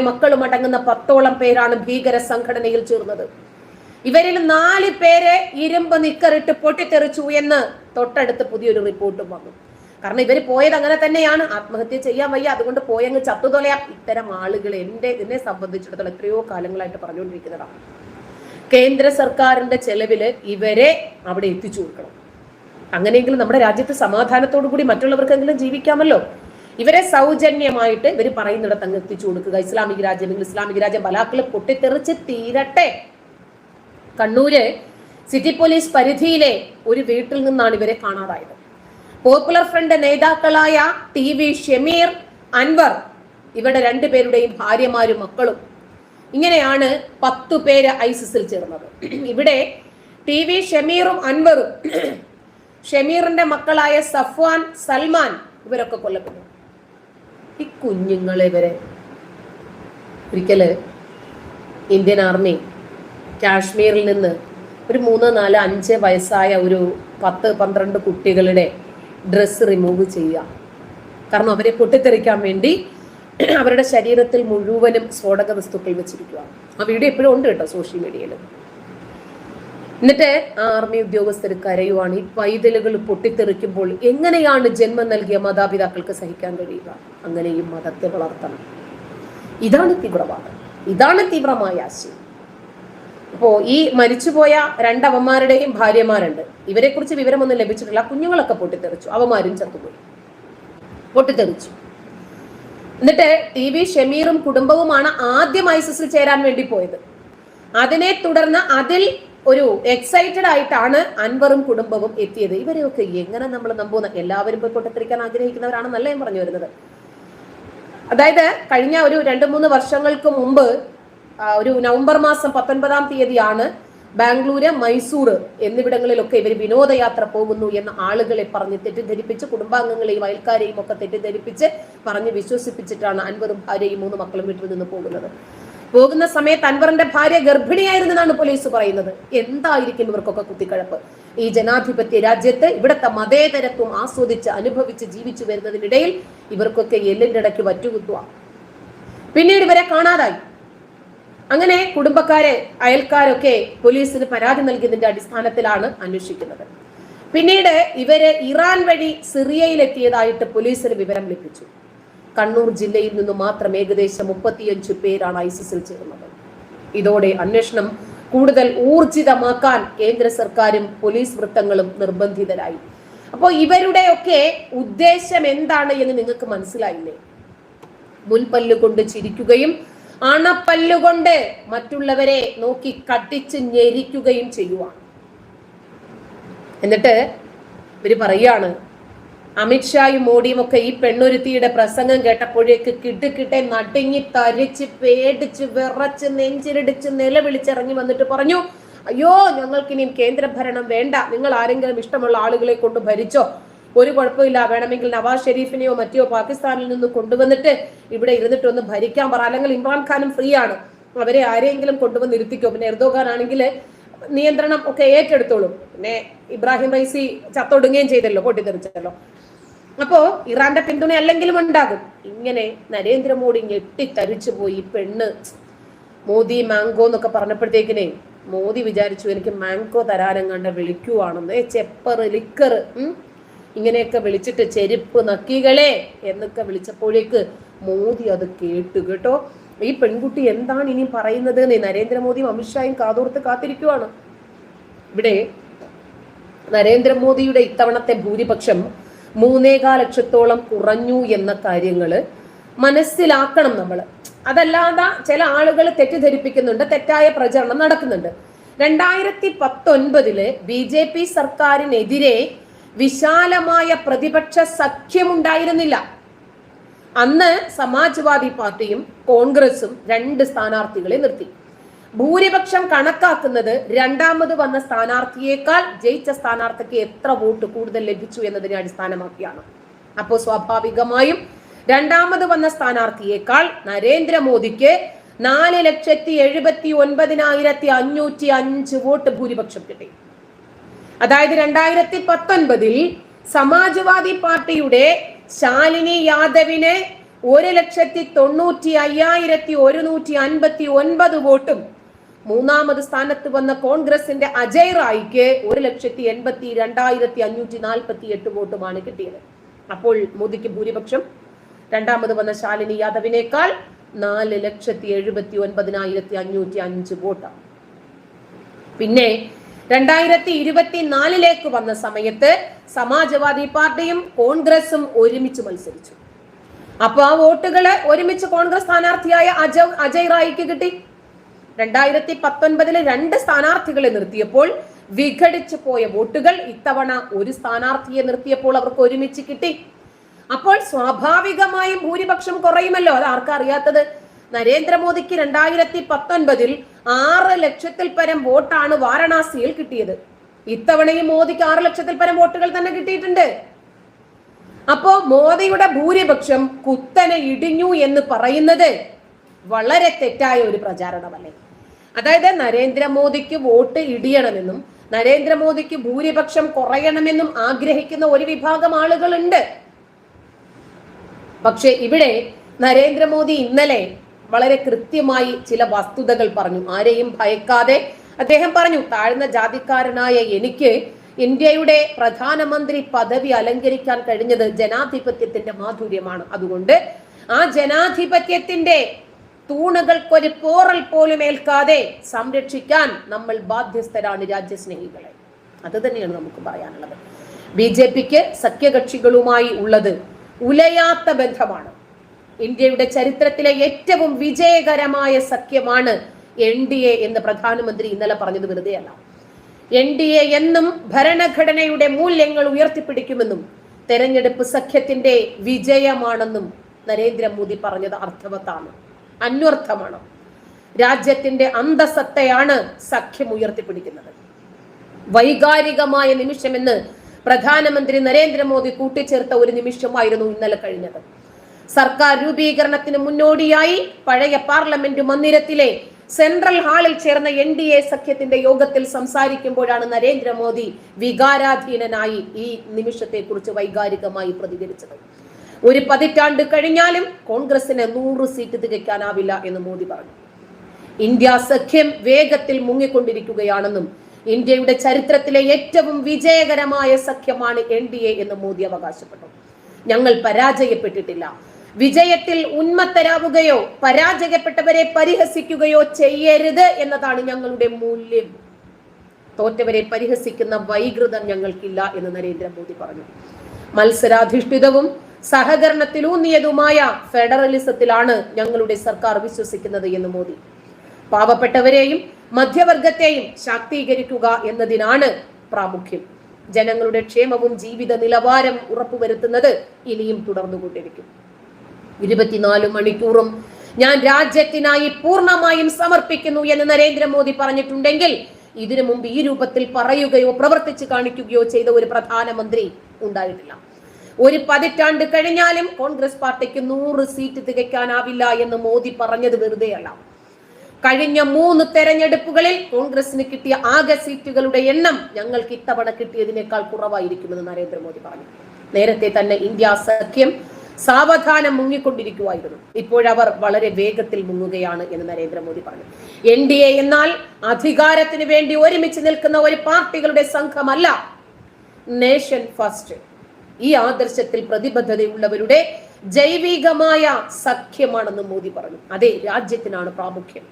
മക്കളും അടങ്ങുന്ന പത്തോളം പേരാണ് ഭീകര സംഘടനയിൽ ചേർന്നത്. ഇവരിൽ നാല് പേരെ ഇരുമ്പ് നിക്കറിട്ട് പൊട്ടിത്തെറിച്ചു എന്ന് തൊട്ടടുത്ത് പുതിയൊരു റിപ്പോർട്ടും വന്നു. കാരണം ഇവർ പോയത് അങ്ങനെ തന്നെയാണ്. ആത്മഹത്യ ചെയ്യാൻ വയ്യ. അതുകൊണ്ട് പോയങ്ങ് ചത്തുതൊലയാം. ഇത്തരം ആളുകൾ എന്റെ എന്നെ സംബന്ധിച്ചിടത്തോളം എത്രയോ കാലങ്ങളായിട്ട് പറഞ്ഞുകൊണ്ടിരിക്കുന്നതാണ് കേന്ദ്ര സർക്കാരിന്റെ ചെലവിൽ ഇവരെ അവിടെ എത്തിച്ചു കൊടുക്കണം. അങ്ങനെയെങ്കിലും നമ്മുടെ രാജ്യത്ത് സമാധാനത്തോടു കൂടി മറ്റുള്ളവർക്കെങ്കിലും ജീവിക്കാമല്ലോ. ഇവരെ സൗജന്യമായിട്ട് ഇവർ പറയുന്നിടത്ത് അങ്ങ് എത്തിച്ചു കൊടുക്കുക. ഇസ്ലാമിക രാജ്യമെങ്കിൽ ഇസ്ലാമിക രാജ്യം ബലാക്കൾ പൊട്ടിത്തെറിച്ച് തീരട്ടെ. കണ്ണൂര് സിറ്റി പോലീസ് പരിധിയിലെ ഒരു വീട്ടിൽ നിന്നാണ് ഇവരെ കാണാതായത്. പോപ്പുലർ ഫ്രണ്ട് നേതാക്കളായ ടി വി ഷമീർ അൻവർ ഇവരുടെ രണ്ടുപേരുടെയും ഭാര്യമാരും മക്കളും. ഇങ്ങനെയാണ് പത്തു പേര് ഐസിസിൽ ചേർന്നത്. ഇവിടെ ടി വി ഷമീറും അൻവറും ഷമീറിന്റെ മക്കളായ സഫ്വാൻ സൽമാൻ ഇവരൊക്കെ കൊല്ലപ്പെട്ടു. കുഞ്ഞുങ്ങളെ വരെ. ഒരിക്കൽ ഇന്ത്യൻ ആർമി കാശ്മീരിൽ നിന്ന് ഒരു മൂന്ന് നാല് അഞ്ച് വയസ്സായ ഒരു പത്ത് പന്ത്രണ്ട് കുട്ടികളുടെ ഡ്രസ്സ് റിമൂവ് ചെയ്യുക. കാരണം അവരെ പൊട്ടിത്തെറിക്കാൻ വേണ്ടി അവരുടെ ശരീരത്തിൽ മുഴുവനും സ്ഫോടക വസ്തുക്കൾ വെച്ചിരിക്കുക. ആ വീഡിയോ എപ്പോഴും ഉണ്ട് കേട്ടോ സോഷ്യൽ മീഡിയയിൽ. എന്നിട്ട് ആർമി ഉദ്യോഗസ്ഥർ കരയുവാണ്. ഈ പൈതലുകൾ പൊട്ടിത്തെറിക്കുമ്പോൾ എങ്ങനെയാണ് ജന്മം നൽകിയ മാതാപിതാക്കൾക്ക് സഹിക്കാൻ കഴിയുക? അങ്ങനെ ഈ മതത്തെ വളർത്തണം. ഇതാണ് തീവ്രവാദം. ഇതാണ് തീവ്രമായ ആശയം. അപ്പോ ഈ മരിച്ചുപോയ രണ്ടവന്മാരുടെയും ഭാര്യമാരുണ്ട്. ഇവരെ കുറിച്ച് വിവരമൊന്നും ലഭിച്ചിട്ടില്ല. കുഞ്ഞുങ്ങളൊക്കെ പൊട്ടിത്തെറിച്ചു. അവന്മാരും ചത്തുപോയി. പൊട്ടിത്തെറിച്ചു. എന്നിട്ട് ടി വി ഷമീറും കുടുംബവുമാണ് ആദ്യം ഐസിസിൽ ചേരാൻ വേണ്ടി പോയത്. അതിനെ തുടർന്ന് അതിൽ ഒരു എക്സൈറ്റഡ് ആയിട്ടാണ് അൻവറും കുടുംബവും എത്തിയത്. ഇവരെയൊക്കെ എങ്ങനെ നമ്മൾ നമ്പുന്ന? എല്ലാവരും പോയി പൊട്ടിത്തെറിക്കാൻ ആഗ്രഹിക്കുന്നവരാണെന്നല്ല ഞാൻ പറഞ്ഞു വരുന്നത്. അതായത് കഴിഞ്ഞ ഒരു രണ്ട് മൂന്ന് വർഷങ്ങൾക്ക് മുമ്പ് ഒരു നവംബർ മാസം പത്തൊൻപതാം തീയതിയാണ് ബാംഗ്ലൂര് മൈസൂർ എന്നിവിടങ്ങളിലൊക്കെ ഇവർ വിനോദയാത്ര പോകുന്നു എന്ന ആളുകളെ പറഞ്ഞ് തെറ്റിദ്ധരിപ്പിച്ച് കുടുംബാംഗങ്ങളെയും അയൽക്കാരെയും ഒക്കെ തെറ്റിദ്ധരിപ്പിച്ച് പറഞ്ഞ് വിശ്വസിപ്പിച്ചിട്ടാണ് അൻവറും ഭാര്യയും മൂന്ന് മക്കളും വീട്ടിൽ നിന്ന് പോകുന്നത്. പോകുന്ന സമയത്ത് അൻവറിന്റെ ഭാര്യ ഗർഭിണിയായിരുന്നെന്നാണ് പോലീസ് പറയുന്നത്. എന്തായിരിക്കും ഇവർക്കൊക്കെ കുത്തിക്കഴപ്പ്? ഈ ജനാധിപത്യ രാജ്യത്ത് ഇവിടുത്തെ മതേതരത്വം ആസ്വദിച്ച് അനുഭവിച്ച് ജീവിച്ചു വരുന്നതിനിടയിൽ ഇവർക്കൊക്കെ എല്ലിന്റെ ഇടയ്ക്ക് വറ്റുകുത്തുക പിന്നീട് ഇവരെ കാണാതായി. അങ്ങനെ കുടുംബക്കാരെ അയൽക്കാരൊക്കെ പോലീസിന് പരാതി നൽകിയതിന്റെ അടിസ്ഥാനത്തിലാണ് അന്വേഷിക്കുന്നത്. പിന്നീട് ഇവർ ഇറാൻ വഴി സിറിയയിലെത്തിയതായിട്ട് പോലീസിന് വിവരം ലഭിച്ചു. കണ്ണൂർ ജില്ലയിൽ നിന്ന് മാത്രം ഏകദേശം മുപ്പത്തിയഞ്ചു പേരാണ് ഐസിസിൽ ചേർന്നത് ഇതോടെ അന്വേഷണം കൂടുതൽ ഊർജിതമാക്കാൻ കേന്ദ്ര സർക്കാരും പോലീസ് വൃത്തങ്ങളും നിർബന്ധിതരായി. അപ്പോൾ ഇവരുടെയൊക്കെ ഉദ്ദേശം എന്താണ് എന്ന് നിങ്ങൾക്ക് മനസ്സിലായില്ലേ? മുൻപല്ലുകൊണ്ട് ചിരിക്കുകയും അണപ്പല്ലുകൊണ്ട് മറ്റുള്ളവരെ നോക്കി കട്ടിച്ച് ഞെരിക്കുകയും ചെയ്യുവാണ്. എന്നിട്ട് ഇവർ പറയാണ് അമിത്ഷായും മോഡിയും ഒക്കെ ഈ പെണ്ണൊരുത്തിയുടെ പ്രസംഗം കേട്ടപ്പോഴേക്ക് കിട്ടുകിട്ടെ നടുങ്ങി തരിച്ച് പേടിച്ച് വിറച്ച് നെഞ്ചിരിടിച്ച് നിലവിളിച്ചിറങ്ങി വന്നിട്ട് പറഞ്ഞു അയ്യോ ഞങ്ങൾക്കിനിയും കേന്ദ്രഭരണം വേണ്ട. നിങ്ങൾ ആരെങ്കിലും ഇഷ്ടമുള്ള ആളുകളെ കൊണ്ട് ഭരിച്ചോ? ഒരു കുഴപ്പമില്ല. വേണമെങ്കിൽ നവാസ് ഷെരീഫിനെയോ മറ്റോ പാകിസ്ഥാനിൽ നിന്ന് കൊണ്ടുവന്നിട്ട് ഇവിടെ ഇരുന്നിട്ട് ഒന്ന് ഭരിക്കാൻ പറ. അല്ലെങ്കിൽ ഇമ്രാൻഖാനും ഫ്രീ ആണ്. അവരെ ആരെങ്കിലും കൊണ്ടുവന്ന് ഇരുത്തിക്കോ പിന്നെ എർദോഗാൻ ആണെങ്കിൽ നിയന്ത്രണം ഒക്കെ ഏറ്റെടുത്തോളും. പിന്നെ ഇബ്രാഹിം റൈസി ചത്തൊടുങ്ങുകയും ചെയ്തല്ലോ പൊട്ടിത്തെറിച്ചല്ലോ. അപ്പോ ഇറാന്റെ പിന്തുണ അല്ലെങ്കിലും ഉണ്ടാകും. ഇങ്ങനെ നരേന്ദ്രമോദി ഞെട്ടിത്തരിച്ചു പോയി. പെണ്ണ് മോദി മാംഗോ എന്നൊക്കെ പറഞ്ഞപ്പോഴത്തേക്കിനെ മോദി വിചാരിച്ചു എനിക്ക് മാംഗോ കണ്ട വിളിക്കുവാണെന്ന്. ചെപ്പർ ലിക്കർ ഇങ്ങനെയൊക്കെ വിളിച്ചിട്ട് ചെരുപ്പ് നക്കികളെ എന്നൊക്കെ വിളിച്ചപ്പോഴേക്ക് മോദി അത് കേട്ടു കേട്ടോ. ഈ പെൺകുട്ടി എന്താണ് ഇനി പറയുന്നത് എന്ന് നരേന്ദ്രമോദിയും അമിത്ഷായും കാതോർത്ത് കാത്തിരിക്കുവാണ്. ഇവിടെ നരേന്ദ്രമോദിയുടെ ഇത്തവണത്തെ ഭൂരിപക്ഷം മൂന്നേകാൽ ലക്ഷത്തോളം കുറഞ്ഞു എന്ന കാര്യങ്ങൾ മനസ്സിലാക്കണം നമ്മൾ അതല്ലാതെ ചില ആളുകൾ തെറ്റിദ്ധരിപ്പിക്കുന്നുണ്ട് തെറ്റായ പ്രചരണം നടക്കുന്നുണ്ട്. രണ്ടായിരത്തി പത്തൊൻപതിൽ ബി ജെ പി സർക്കാരിനെതിരെ വിശാലമായ പ്രതിപക്ഷ സഖ്യമുണ്ടായിരുന്നില്ല. അന്ന് സമാജ്വാദി പാർട്ടിയും കോൺഗ്രസും രണ്ട് സ്ഥാനാർത്ഥികളെ നിർത്തി. ഭൂരിപക്ഷം കണക്കാക്കുന്നത് രണ്ടാമത് വന്ന സ്ഥാനാർത്ഥിയേക്കാൾ ജയിച്ച സ്ഥാനാർത്ഥിക്ക് എത്ര വോട്ട് കൂടുതൽ ലഭിച്ചു എന്നതിനെ അടിസ്ഥാനമാക്കിയാണ്. അപ്പോൾ സ്വാഭാവികമായും രണ്ടാമത് വന്ന സ്ഥാനാർത്ഥിയേക്കാൾ നരേന്ദ്രമോദിക്ക് നാല് ലക്ഷത്തി എഴുപത്തി ഒൻപതിനായിരത്തി അഞ്ഞൂറ്റി അഞ്ച് വോട്ട് ഭൂരിപക്ഷം കിട്ടി. അതായത് രണ്ടായിരത്തി പത്തൊൻപതിൽ സമാജ്വാദി പാർട്ടിയുടെ ശാലിനി യാദവിനെ ഒരു ലക്ഷത്തി തൊണ്ണൂറ്റി അയ്യായിരത്തി ഒരുന്നൂറ്റി അൻപത്തി ഒൻപത് വോട്ടും മൂന്നാമത് സ്ഥാനത്ത് വന്ന കോൺഗ്രസിന്റെ അജയ് റായിക്ക് ഒരു ലക്ഷത്തി എൺപത്തി രണ്ടായിരത്തി അഞ്ഞൂറ്റി നാൽപ്പത്തി എട്ട് വോട്ടുമാണ് കിട്ടിയത്. അപ്പോൾ മോദിക്ക് ഭൂരിപക്ഷം. രണ്ടാമത് വന്ന ശാലിനി യാദവിനേക്കാൾ നാല് ലക്ഷത്തി എഴുപത്തി ഒൻപതിനായിരത്തി അഞ്ഞൂറ്റി അഞ്ച് വോട്ടാണ് പിന്നെ രണ്ടായിരത്തി ഇരുപത്തിനാലിലേക്ക് വന്ന സമയത്ത് സമാജ്വാദി പാർട്ടിയും കോൺഗ്രസും ഒരുമിച്ച് മത്സരിച്ചു. അപ്പൊ ആ വോട്ടുകൾ ഒരുമിച്ച് കോൺഗ്രസ് സ്ഥാനാർത്ഥിയായ അജയ് അജയ് റായിക്ക് കിട്ടി. രണ്ടായിരത്തി പത്തൊൻപതിലെ രണ്ട് സ്ഥാനാർത്ഥികളെ നിർത്തിയപ്പോൾ വിഘടിച്ചു പോയ വോട്ടുകൾ ഇത്തവണ ഒരു സ്ഥാനാർത്ഥിയെ നിർത്തിയപ്പോൾ അവർക്ക് ഒരുമിച്ച് കിട്ടി. അപ്പോൾ സ്വാഭാവികമായും ഭൂരിപക്ഷം കുറയുമല്ലോ? അത് ആർക്കറിയാത്തത് നരേന്ദ്രമോദിക്ക് രണ്ടായിരത്തി പത്തൊൻപതിൽ ആറ് ലക്ഷത്തിൽ പരം വോട്ടാണ് വാരണാസിയിൽ കിട്ടിയത്. ഇത്തവണയും മോദിക്ക് ആറ് ലക്ഷത്തിൽ പരം വോട്ടുകൾ തന്നെ കിട്ടിയിട്ടുണ്ട്. അപ്പോ മോദിയുടെ ഭൂരിപക്ഷം കുത്തനെ ഇടിഞ്ഞു എന്ന് പറയുന്നത് വളരെ തെറ്റായ ഒരു പ്രചാരണമല്ലേ? അതായത് നരേന്ദ്രമോദിക്ക് വോട്ട് ഇടിയണമെന്നും നരേന്ദ്രമോദിക്ക് ഭൂരിപക്ഷം കുറയണമെന്നും ആഗ്രഹിക്കുന്ന ഒരു വിഭാഗം ആളുകളുണ്ട്. പക്ഷെ ഇവിടെ നരേന്ദ്രമോദി ഇന്നലെ വളരെ കൃത്യമായി ചില വസ്തുതകൾ പറഞ്ഞു. ആരെയും ഭയക്കാതെ അദ്ദേഹം പറഞ്ഞു താഴ്ന്ന ജാതിക്കാരനായ എനിക്ക് ഇന്ത്യയുടെ പ്രധാനമന്ത്രി പദവി അലങ്കരിക്കാൻ കഴിഞ്ഞത് ജനാധിപത്യത്തിന്റെ മാധുര്യമാണ്. അതുകൊണ്ട് ആ ജനാധിപത്യത്തിന്റെ തൂണുകൾക്കൊരു പോറൽ പോലും ഏൽക്കാതെ സംരക്ഷിക്കാൻ നമ്മൾ ബാധ്യസ്ഥരാണ് രാജ്യസ്നേഹികളെ. അത് തന്നെയാണ് നമുക്ക് പറയാനുള്ളത്. ബി ജെ പിക്ക് സഖ്യകക്ഷികളുമായി ഉള്ളത് ഉലയാത്ത ബന്ധമാണ്. ഇന്ത്യയുടെ ചരിത്രത്തിലെ ഏറ്റവും വിജയകരമായ സഖ്യമാണ് എൻ ഡി എ എന്ന് പ്രധാനമന്ത്രി ഇന്നലെ പറഞ്ഞത് വെറുതെയല്ല. എൻ ഡി എ എന്നും ഭരണഘടനയുടെ മൂല്യങ്ങൾ ഉയർത്തിപ്പിടിക്കുമെന്നും തെരഞ്ഞെടുപ്പ് സഖ്യത്തിന്റെ വിജയമാണെന്നും നരേന്ദ്രമോദി പറഞ്ഞത് അർത്ഥവത്താണ്. അന്വർത്ഥമാണ്. രാജ്യത്തിന്റെ അന്തസത്തയാണ് സഖ്യം ഉയർത്തിപ്പിടിക്കുന്നത്. വൈകാരികമായ നിമിഷമെന്ന് പ്രധാനമന്ത്രി നരേന്ദ്രമോദി കൂട്ടിച്ചേർത്ത ഒരു നിമിഷമായിരുന്നു ഇന്നലെ കഴിഞ്ഞത്. സർക്കാർ രൂപീകരണത്തിന് മുന്നോടിയായി പഴയ പാർലമെന്റ് മന്ദിരത്തിലെ സെൻട്രൽ ഹാളിൽ ചേർന്ന എൻ ഡി എ സഖ്യത്തിന്റെ യോഗത്തിൽ സംസാരിക്കുമ്പോഴാണ് നരേന്ദ്രമോദി വികാരാധീനനായി ഈ നിമിഷത്തെ കുറിച്ച് വൈകാരികമായി പ്രതികരിച്ചത്. ഒരു പതിറ്റാണ്ട് കഴിഞ്ഞാലും കോൺഗ്രസിന് നൂറ് സീറ്റ് തികയ്ക്കാനാവില്ല എന്ന് മോദി പറഞ്ഞു. ഇന്ത്യ സഖ്യം വേഗത്തിൽ മുങ്ങിക്കൊണ്ടിരിക്കുകയാണെന്നും ഇന്ത്യയുടെ ചരിത്രത്തിലെ ഏറ്റവും വിജയകരമായ സഖ്യമാണ് എൻ ഡി എ എന്ന് മോദി അവകാശപ്പെട്ടു. ഞങ്ങൾ പരാജയപ്പെട്ടിട്ടില്ല. വിജയത്തിൽ ഉന്മത്തരാവുകയോ പരാജയപ്പെട്ടവരെ പരിഹസിക്കുകയോ ചെയ്യരുത് എന്നതാണ് ഞങ്ങളുടെ മൂല്യം. തോറ്റവരെ പരിഹസിക്കുന്ന വൈകൃതം ഞങ്ങൾക്കില്ല എന്ന് നരേന്ദ്രമോദി പറഞ്ഞു. മത്സരാധിഷ്ഠിതവും സഹകരണത്തിലൂന്നിയതുമായ ഫെഡറലിസത്തിലാണ് ഞങ്ങളുടെ സർക്കാർ വിശ്വസിക്കുന്നത് എന്ന് മോദി. പാവപ്പെട്ടവരെയും മധ്യവർഗത്തെയും ശാക്തീകരിക്കുക എന്നതിനാണ് പ്രാമുഖ്യം. ജനങ്ങളുടെ ക്ഷേമവും ജീവിത നിലവാരം ഉറപ്പുവരുത്തുന്നത് ഇനിയും തുടർന്നുകൊണ്ടിരിക്കും. ഇരുപത്തിനാല് മണിക്കൂറും ഞാൻ രാജ്യത്തിനായി പൂർണമായും സമർപ്പിക്കുന്നു എന്ന് നരേന്ദ്രമോദി പറഞ്ഞിട്ടുണ്ടെങ്കിൽ ഇതിനു മുമ്പ് ഈ രൂപത്തിൽ പറയുകയോ പ്രവർത്തിച്ചു കാണിക്കുകയോ ചെയ്ത ഒരു പ്രധാനമന്ത്രി ഉണ്ടായിട്ടില്ല. ഒരു പതിറ്റാണ്ട് കഴിഞ്ഞാലും കോൺഗ്രസ് പാർട്ടിക്ക് നൂറ് സീറ്റ് തികയ്ക്കാനാവില്ല എന്ന് മോദി പറഞ്ഞത് വെറുതെയല്ല. കഴിഞ്ഞ മൂന്ന് തെരഞ്ഞെടുപ്പുകളിൽ കോൺഗ്രസിന് കിട്ടിയ ആകെ സീറ്റുകളുടെ എണ്ണം ഞങ്ങൾക്ക് ഇത്തവണ കിട്ടിയതിനേക്കാൾ കുറവായിരിക്കുമെന്ന് നരേന്ദ്രമോദി പറഞ്ഞു. നേരത്തെ തന്നെ ഇന്ത്യ സഖ്യം സാവധാനം മുങ്ങിക്കൊണ്ടിരിക്കുമായിരുന്നു ഇപ്പോഴവർ വളരെ വേഗത്തിൽ മുങ്ങുകയാണ് എന്ന് നരേന്ദ്രമോദി പറഞ്ഞു. എൻ ഡി എ എന്നാൽ അധികാരത്തിന് വേണ്ടി ഒരുമിച്ച് നിൽക്കുന്ന ഒരു പാർട്ടികളുടെ സംഘമല്ല നേഷൻ ഫസ്റ്റ്. ഈ ആദർശത്തിൽ പ്രതിബദ്ധതയുള്ളവരുടെ ജൈവികമായ സഖ്യമാണെന്ന് മോദി പറഞ്ഞു. അതെ രാജ്യത്തിനാണ് പ്രാമുഖ്യം.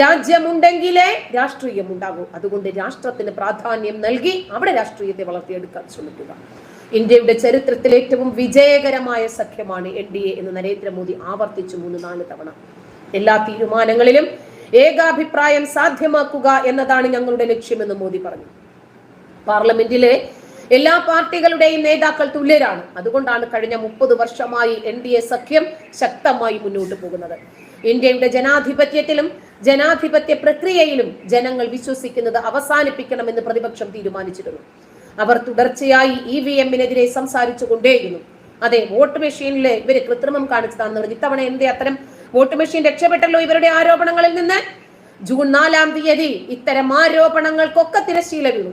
രാജ്യമുണ്ടെങ്കിലേ രാഷ്ട്രീയം ഉണ്ടാകൂ അതുകൊണ്ട് രാഷ്ട്രത്തിന് പ്രാധാന്യം നൽകി അവിടെ രാഷ്ട്രീയത്തെ വളർത്തിയെടുക്കാൻ ശ്രമിക്കുക. ഇന്ത്യയുടെ ചരിത്രത്തിൽ ഏറ്റവും വിജയകരമായ സഖ്യമാണ് എൻ ഡി എ എന്ന് നരേന്ദ്രമോദി ആവർത്തിച്ചു മൂന്ന് നാല് തവണ. എല്ലാ തീരുമാനങ്ങളിലും ഏകാഭിപ്രായം സാധ്യമാക്കുക എന്നതാണ് ഞങ്ങളുടെ ലക്ഷ്യമെന്ന് മോദി പറഞ്ഞു. പാർലമെന്റിലെ എല്ലാ പാർട്ടികളുടെയും നേതാക്കൾ തുല്യരാണ്. അതുകൊണ്ടാണ് കഴിഞ്ഞ മുപ്പത് വർഷമായി എൻ ഡി എ സഖ്യം ശക്തമായി മുന്നോട്ട് പോകുന്നത്. ഇന്ത്യയുടെ ജനാധിപത്യത്തിലും ജനാധിപത്യ പ്രക്രിയയിലും ജനങ്ങൾ വിശ്വസിക്കുന്നത് അവസാനിപ്പിക്കണമെന്ന് പ്രതിപക്ഷം തീരുമാനിച്ചിരുന്നു. അവർ തുടർച്ചയായി ഇ വി എമ്മിനെതിരെ സംസാരിച്ചു കൊണ്ടേയിരുന്നു അതെ വോട്ട് മെഷീനിലെ ഇവർ കൃത്രിമം കാണിച്ചതാണെന്ന് പറഞ്ഞു ഇത്തവണ എന്തേ അത്തരം വോട്ട് മെഷീൻ രക്ഷപ്പെട്ടല്ലോ ഇവരുടെ ആരോപണങ്ങളിൽ നിന്ന്? ജൂൺ നാലാം തീയതി ഇത്തരം ആരോപണങ്ങൾക്കൊക്കെ തിരശ്ശീല വീണു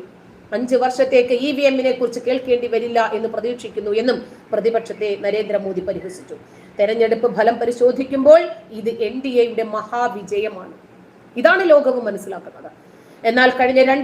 അഞ്ച് വർഷത്തേക്ക് ഇ വി എമ്മിനെ കുറിച്ച് കേൾക്കേണ്ടി വരില്ല എന്ന് പ്രതീക്ഷിക്കുന്നു എന്നും പ്രതിപക്ഷത്തെ നരേന്ദ്രമോദി പരിഹസിച്ചു. തെരഞ്ഞെടുപ്പ് ഫലം പരിശോധിക്കുമ്പോൾ ഇത് എൻ ഡി എയുടെ മഹാവിജയമാണ്. ഇതാണ് ലോകവും മനസ്സിലാക്കുന്നത്. എന്നാൽ കഴിഞ്ഞ രണ്ട്